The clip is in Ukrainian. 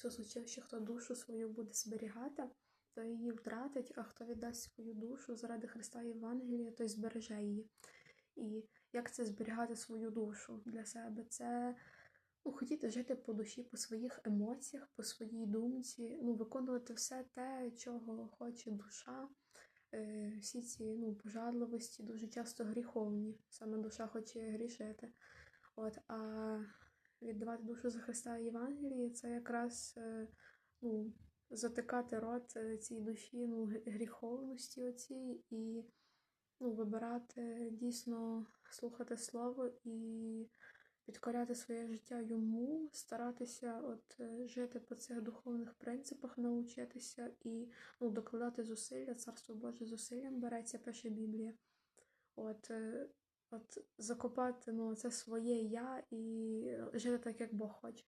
Ісус учив, що хто душу свою буде зберігати, то її втратить, а хто віддасть свою душу заради Христа і Євангелія, той збереже її. І як це зберігати свою душу для себе? Це ну, хотіти жити по душі, по своїх емоціях, по своїй думці, ну, виконувати все те, чого хоче душа. Е, Всі ці ну, пожадливості дуже часто гріховні. Саме душа хоче грішити. От, а віддавати душу за Христа Євангелії це якраз е, ну, затикати рот е, цій душі ну, гріховності оцій і ну, вибирати дійсно слухати слово і підкоряти своє життя йому, старатися от е, жити по цих духовних принципах, научитися і ну, докладати зусилля, царство Боже зусиллям береться, пише Біблія. От, от закопати ну, це своє я і жити так, як Бог хоче.